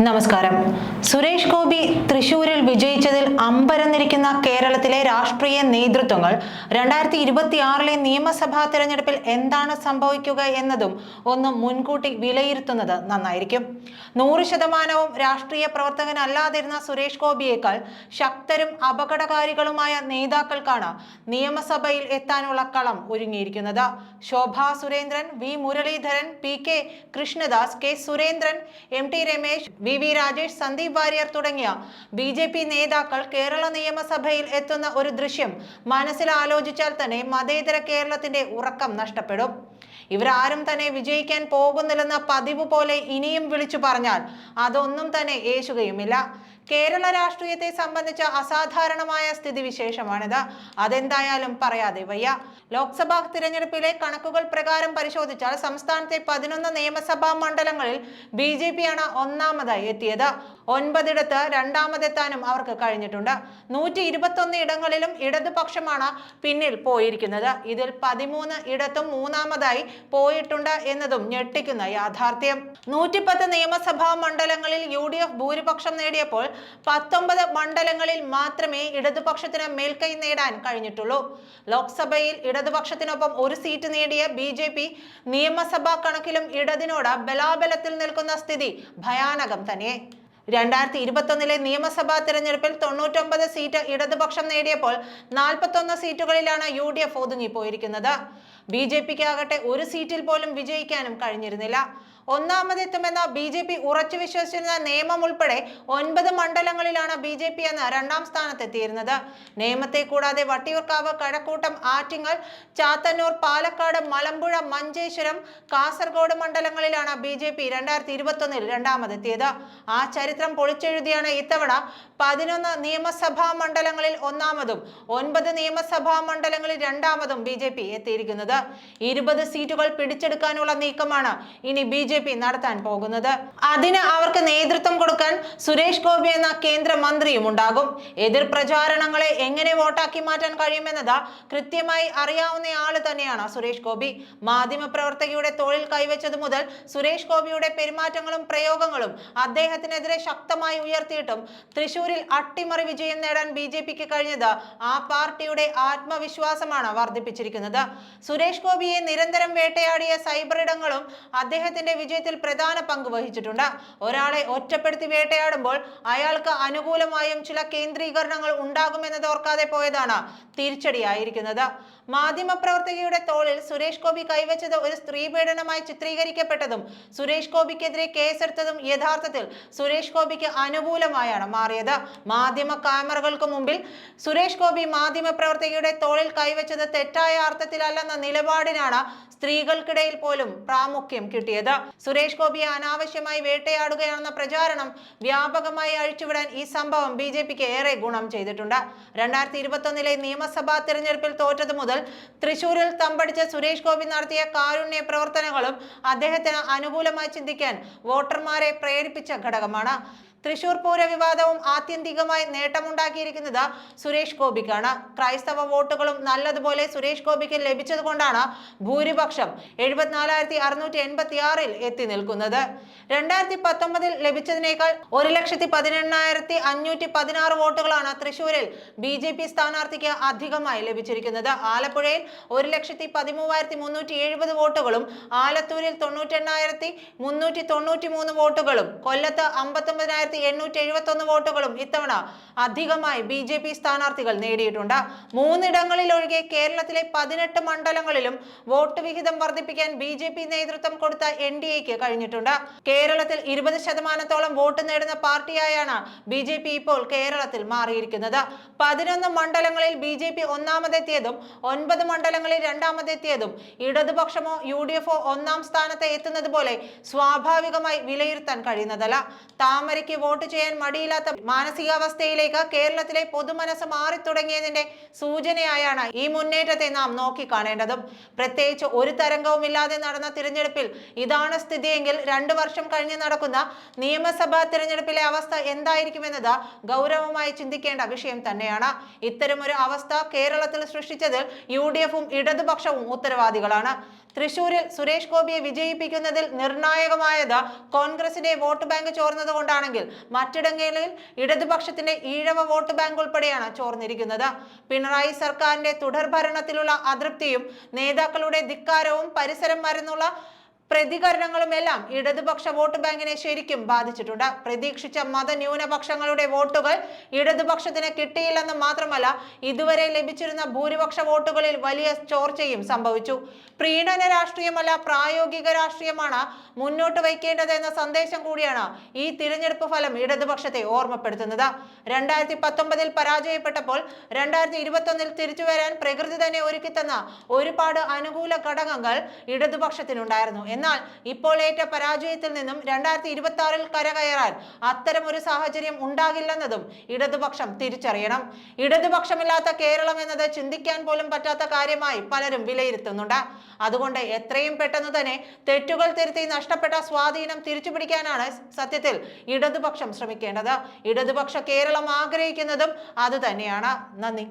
നമസ്കാരം. സുരേഷ് ഗോപി തൃശൂരിൽ വിജയിച്ചതിൽ അമ്പരന്നിരിക്കുന്ന കേരളത്തിലെ രാഷ്ട്രീയ നേതൃത്വങ്ങൾ രണ്ടായിരത്തി ഇരുപത്തിയാറിലെ നിയമസഭാ തെരഞ്ഞെടുപ്പിൽ എന്താണ് സംഭവിക്കുക എന്നതും ഒന്ന് മുൻകൂട്ടി വിലയിരുത്തുന്നത് നന്നായിരിക്കും. നൂറ് ശതമാനവും രാഷ്ട്രീയ പ്രവർത്തകനല്ലാതിരുന്ന സുരേഷ് ഗോപിയേക്കാൾ ശക്തരും അപകടകാരികളുമായ നേതാക്കൾക്കാണ് നിയമസഭയിൽ എത്താനുള്ള കളം ഒരുങ്ങിയിരിക്കുന്നത്. Shobha Surendran V Muraleedharan P K Krishnadas K Surendran M T Ramesh V V Rajesh Sandeep Warrier തുടങ്ങിയ ബി ജെ പി നേതാക്കൾ കേരള നിയമസഭയിൽ എത്തുന്ന ഒരു ദൃശ്യം മനസ്സിലാലോചിച്ചാൽ തന്നെ മതേതര കേരളത്തിന്റെ ഉറക്കം നഷ്ടപ്പെടും. ഇവരാരും തന്നെ വിജയിക്കാൻ പോകുന്നില്ലെന്ന പതിവ് പോലെ ഇനിയും വിളിച്ചു പറഞ്ഞാൽ അതൊന്നും തന്നെ യേശുകയുമില്ല കേരള രാഷ്ട്രീയത്തെ സംബന്ധിച്ച അസാധാരണമായ സ്ഥിതി സ്ഥിതിവിശേഷമാണിത്. അതെന്തായാലും പറയാതെ വയ്യ. ലോക്സഭാ തിരഞ്ഞെടുപ്പിലെ കണക്കുകൾ പ്രകാരം പരിശോധിച്ചാൽ സംസ്ഥാനത്തെ പതിനൊന്ന് നിയമസഭാ മണ്ഡലങ്ങളിൽ ബി ജെ ഒന്നാമതായി എത്തിയത്. ഒൻപതിടത്ത് രണ്ടാമതെത്താനും അവർക്ക് കഴിഞ്ഞിട്ടുണ്ട്. നൂറ്റി ഇരുപത്തൊന്ന് ഇടങ്ങളിലും ഇടതുപക്ഷമാണ് പിന്നിൽ പോയിരിക്കുന്നത്. ഇതിൽ പതിമൂന്ന് ഇടത്തും മൂന്നാമതായി പോയിട്ടുണ്ട് എന്നതും ഞെട്ടിക്കുന്ന യാഥാർത്ഥ്യം. നൂറ്റിപ്പത്ത് നിയമസഭാ മണ്ഡലങ്ങളിൽ യു ഡി എഫ് ഭൂരിപക്ഷം നേടിയപ്പോൾ പത്തൊമ്പത് മണ്ഡലങ്ങളിൽ മാത്രമേ ഇടതുപക്ഷത്തിന് മേൽക്കൈ നേടാൻ കഴിഞ്ഞിട്ടുള്ളൂ. ലോക്സഭയിൽ ഇടതുപക്ഷത്തിനൊപ്പം ഒരു സീറ്റ് നേടിയ ബി ജെ പി നിയമസഭാ കണക്കിലും ഇടതിനോട് ബലാബലത്തിൽ നിൽക്കുന്ന സ്ഥിതി ഭയാനകം തന്നെ. രണ്ടായിരത്തി ഇരുപത്തൊന്നിലെ നിയമസഭാ തെരഞ്ഞെടുപ്പിൽ തൊണ്ണൂറ്റൊമ്പത് സീറ്റ് ഇടതുപക്ഷം നേടിയപ്പോൾ നാൽപ്പത്തൊന്ന് സീറ്റുകളിലാണ് യു ഡി എഫ് ഒതുങ്ങിപ്പോയിരിക്കുന്നത്. ബി ജെ പിക്ക് ആകട്ടെ ഒരു സീറ്റിൽ പോലും വിജയിക്കാനും കഴിഞ്ഞിരുന്നില്ല. ഒന്നാമതെത്തുമെന്ന ബി ജെ പി ഉറച്ചു വിശ്വസിച്ചിരുന്ന നിയമം ഉൾപ്പെടെ ഒൻപത് മണ്ഡലങ്ങളിലാണ് ബി ജെ പി എന്ന് രണ്ടാം സ്ഥാനത്തെത്തിയിരുന്നത്. നിയമത്തെ കൂടാതെ വട്ടിയൂർക്കാവ് കഴക്കൂട്ടം ആറ്റിങ്ങൽ ചാത്തന്നൂർ പാലക്കാട് മലമ്പുഴ മഞ്ചേശ്വരം കാസർഗോഡ് മണ്ഡലങ്ങളിലാണ് ബി ജെ പി രണ്ടായിരത്തി ഇരുപത്തൊന്നിൽ രണ്ടാമതെത്തിയത്. ആ ചരിത്രം പൊളിച്ചെഴുതിയാണ് ഇത്തവണ പതിനൊന്ന് നിയമസഭാ മണ്ഡലങ്ങളിൽ ഒന്നാമതും ഒൻപത് നിയമസഭാ മണ്ഡലങ്ങളിൽ രണ്ടാമതും ബി ജെ പി എത്തിയിരിക്കുന്നത്. ഇരുപത് സീറ്റുകൾ പിടിച്ചെടുക്കാനുള്ള നീക്കമാണ് ഇനി ബി ജെ പി നടത്താൻ പോകുന്നത്. അതിന് അവർക്ക് നേതൃത്വം കൊടുക്കാൻ സുരേഷ് ഗോപി എന്ന കേന്ദ്ര മന്ത്രിയും ഉണ്ടാകും. എതിർ പ്രചാരണങ്ങളെ എങ്ങനെ വോട്ടാക്കി മാറ്റാൻ കഴിയുമെന്നത് കൃത്യമായി അറിയാവുന്ന ആൾ തന്നെയാണ് സുരേഷ് ഗോപി. മാധ്യമപ്രവർത്തകയുടെ തൊഴിൽ കൈവച്ചത് മുതൽ സുരേഷ് ഗോപിയുടെ പെരുമാറ്റങ്ങളും പ്രയോഗങ്ങളും അദ്ദേഹത്തിനെതിരെ ശക്തമായി ഉയർത്തിയിട്ടും തൃശൂരിൽ അട്ടിമറി വിജയം നേടാൻ ബി ജെ പിക്ക് കഴിഞ്ഞത് ആ പാർട്ടിയുടെ ആത്മവിശ്വാസമാണ് വർദ്ധിപ്പിച്ചിരിക്കുന്നത്. സുരേഷ് ഗോപിയെ നിരന്തരം വേട്ടയാടിയ സൈബർ ഇടങ്ങളും അദ്ദേഹത്തിന്റെ വിജയത്തിൽ പ്രധാന പങ്ക് വഹിച്ചിട്ടുണ്ട്. ഒരാളെ ഒറ്റപ്പെടുത്തി വേട്ടയാടുമ്പോൾ അയാൾക്ക് അനുകൂലമായും ചില കേന്ദ്രീകരണങ്ങൾ ഉണ്ടാകുമെന്നത് ഓർക്കാതെ പോയതാണ് തിരിച്ചടിയായിരിക്കുന്നത്. മാധ്യമപ്രവർത്തകയുടെ തോളിൽ സുരേഷ് ഗോപി കൈവച്ചത് ഒരു സ്ത്രീ പീഡനമായി ചിത്രീകരിക്കപ്പെട്ടതും സുരേഷ് ഗോപിക്കെതിരെ കേസെടുത്തതും യഥാർത്ഥത്തിൽ സുരേഷ് ഗോപിക്ക് അനുകൂലമായാണ് മാറിയത്. മാധ്യമ ക്യാമറകൾക്ക് മുമ്പിൽ സുരേഷ് ഗോപി മാധ്യമപ്രവർത്തകയുടെ തോളിൽ കൈവച്ചത് തെറ്റായ അർത്ഥത്തിലല്ലെന്ന നിലപാടിനാണ് സ്ത്രീകൾക്കിടയിൽ പോലും പ്രാമുഖ്യം കിട്ടിയത്. സുരേഷ് ഗോപിയെ അനാവശ്യമായി വേട്ടയാടുകയാണെന്ന പ്രചാരണം വ്യാപകമായി അഴിച്ചുവിടാൻ ഈ സംഭവം ബി ജെ പിക്ക് ഏറെ ഗുണം ചെയ്തിട്ടുണ്ട്. രണ്ടായിരത്തി ഇരുപത്തൊന്നിലെ നിയമസഭാ തെരഞ്ഞെടുപ്പിൽ തോറ്റത് മുതൽ തൃശൂരിൽ തമ്പടിച്ച സുരേഷ് ഗോപി നടത്തിയ കാരുണ്യ പ്രവർത്തനങ്ങളും അദ്ദേഹത്തിന് അനുകൂലമായി ചിന്തിക്കാൻ വോട്ടർമാരെ പ്രേരിപ്പിച്ച ഘടകമാണ്. തൃശൂർ പൂര വിവാദവും ആത്യന്തികമായി നേട്ടമുണ്ടാക്കിയിരിക്കുന്നത് സുരേഷ് ഗോപിക്കാണ്. ക്രൈസ്തവ വോട്ടുകളും നല്ലതുപോലെ സുരേഷ് ഗോപിക്ക് ലഭിച്ചതുകൊണ്ടാണ് ഭൂരിപക്ഷം എഴുപത്തിനാലായിരത്തി അറുന്നൂറ്റി എൺപത്തി ആറിൽ എത്തി നിൽക്കുന്നത്. രണ്ടായിരത്തി പത്തൊമ്പതിൽ ലഭിച്ചതിനേക്കാൾ ഒരു ലക്ഷത്തി പതിനെണ്ണായിരത്തി അഞ്ഞൂറ്റി പതിനാറ് വോട്ടുകളാണ് തൃശൂരിൽ ബി ജെ പി സ്ഥാനാർത്ഥിക്ക് അധികമായി ലഭിച്ചിരിക്കുന്നത്. ആലപ്പുഴയിൽ ഒരു ലക്ഷത്തി പതിമൂവായിരത്തി മുന്നൂറ്റി എഴുപത് വോട്ടുകളും ആലത്തൂരിൽ തൊണ്ണൂറ്റെണ്ണായിരത്തി മുന്നൂറ്റി തൊണ്ണൂറ്റി മൂന്ന് വോട്ടുകളും കൊല്ലത്ത് അമ്പത്തൊമ്പതിനായിരത്തി എണ്ണൂറ്റി എഴുപത്തി ഒന്ന് വോട്ടുകളും ഇത്തവണ അധികമായി ബി ജെ പി സ്ഥാനാർത്ഥികൾ നേടിയിട്ടുണ്ട്. മൂന്നിടങ്ങളിൽ ഒഴികെ കേരളത്തിലെ പതിനെട്ട് മണ്ഡലങ്ങളിലും വോട്ട് വിഹിതം വർദ്ധിപ്പിക്കാൻ ബി ജെ പി നേതൃത്വം കൊടുത്ത എൻ ഡി എക്ക് കഴിഞ്ഞിട്ടുണ്ട്. കേരളത്തിൽ ഇരുപത് ശതമാനത്തോളം വോട്ട് നേടുന്ന പാർട്ടിയായാണ് ബി ജെ പി ഇപ്പോൾ കേരളത്തിൽ മാറിയിരിക്കുന്നത്. പതിനൊന്ന് മണ്ഡലങ്ങളിൽ ബി ജെ പി ഒന്നാമതെത്തിയതും ഒൻപത് മണ്ഡലങ്ങളിൽ രണ്ടാമതെത്തിയതും ഇടതുപക്ഷമോ യു ഡി എഫോ ഒന്നാം സ്ഥാനത്ത് എത്തുന്നത് പോലെ സ്വാഭാവികമായി വിലയിരുത്താൻ കഴിയുന്നതല്ല. താമരയ്ക്ക് വോട്ട് ചെയ്യാൻ മടിയില്ലാത്ത മാനസികാവസ്ഥയിലേക്ക് കേരളത്തിലെ പൊതുമനസ് മാറി തുടങ്ങിയതിന്റെ സൂചനയായാണ് ഈ മുന്നേറ്റത്തെ നാം നോക്കിക്കാണേണ്ടതും. പ്രത്യേകിച്ച് ഒരു തരംഗവും ഇല്ലാതെ നടന്ന തിരഞ്ഞെടുപ്പിൽ ഇതാണ് സ്ഥിതിയെങ്കിൽ രണ്ടു വർഷം കഴിഞ്ഞ് നടക്കുന്ന നിയമസഭാ തിരഞ്ഞെടുപ്പിലെ അവസ്ഥ എന്തായിരിക്കുമെന്നത് ഗൗരവമായി ചിന്തിക്കേണ്ട വിഷയം തന്നെയാണ്. ഇത്തരമൊരു അവസ്ഥ കേരളത്തിൽ സൃഷ്ടിച്ചതിൽ യു ഡി എഫും ഇടതുപക്ഷവും ഉത്തരവാദികളാണ്. തൃശൂരിൽ സുരേഷ് ഗോപിയെ വിജയിപ്പിക്കുന്നതിൽ നിർണായകമായത് കോൺഗ്രസിന്റെ വോട്ട് ബാങ്ക് ചോർന്നത് മറ്റിടങ്ങളിൽ ഇടതുപക്ഷത്തിന്റെ ഈഴവ വോട്ട് ബാങ്ക് ഉൾപ്പെടെയാണ് ചോർന്നിരിക്കുന്നത്. പിണറായി സർക്കാരിന്റെ തുടർഭരണത്തിലുള്ള അതൃപ്തിയും നേതാക്കളുടെ ധിക്കാരവും പരിസരം മരുന്നുള്ള പ്രതികരണങ്ങളുമെല്ലാം ഇടതുപക്ഷ വോട്ട് ബാങ്കിനെ ശരിക്കും ബാധിച്ചിട്ടുണ്ട്. പ്രതീക്ഷിച്ച മതന്യൂനപക്ഷങ്ങളുടെ വോട്ടുകൾ ഇടതുപക്ഷത്തിന് കിട്ടിയില്ലെന്ന് മാത്രമല്ല ഇതുവരെ ലഭിച്ചിരുന്ന ഭൂരിപക്ഷ വോട്ടുകളിൽ വലിയ ചോർച്ചയും സംഭവിച്ചു. പ്രീണന രാഷ്ട്രീയമല്ല പ്രായോഗിക രാഷ്ട്രീയമാണ് മുന്നോട്ട് വയ്ക്കേണ്ടത് എന്ന സന്ദേശം കൂടിയാണ് ഈ തിരഞ്ഞെടുപ്പ് ഫലം ഇടതുപക്ഷത്തെ ഓർമ്മപ്പെടുത്തുന്നത്. രണ്ടായിരത്തി പത്തൊമ്പതിൽ പരാജയപ്പെട്ടപ്പോൾ രണ്ടായിരത്തി ഇരുപത്തൊന്നിൽ തിരിച്ചു വരാൻ പ്രകൃതി തന്നെ ഒരുക്കിത്തന്ന ഒരുപാട് അനുകൂല ഘടകങ്ങൾ ഇടതുപക്ഷത്തിനുണ്ടായിരുന്നു. എന്നാൽ ഇപ്പോൾ ഏറ്റ പരാജയത്തിൽ നിന്നും രണ്ടായിരത്തി ഇരുപത്തി ആറിൽ കരകയറാൻ അത്തരം ഒരു സാഹചര്യം ഉണ്ടാകില്ലെന്നതും ഇടതുപക്ഷം തിരിച്ചറിയണം. ഇടതുപക്ഷമില്ലാത്ത കേരളം എന്നത് ചിന്തിക്കാൻ പോലും പറ്റാത്ത കാര്യമായി പലരും വിലയിരുത്തുന്നുണ്ട്. അതുകൊണ്ട് എത്രയും പെട്ടെന്ന് തന്നെ തെറ്റുകൾ തിരുത്തി നഷ്ടപ്പെട്ട സ്വാധീനം തിരിച്ചു പിടിക്കാനാണ് സത്യത്തിൽ ഇടതുപക്ഷം ശ്രമിക്കേണ്ടത്. ഇടതുപക്ഷ കേരളം ആഗ്രഹിക്കുന്നതും അതുതന്നെയാണ് നന്ദി.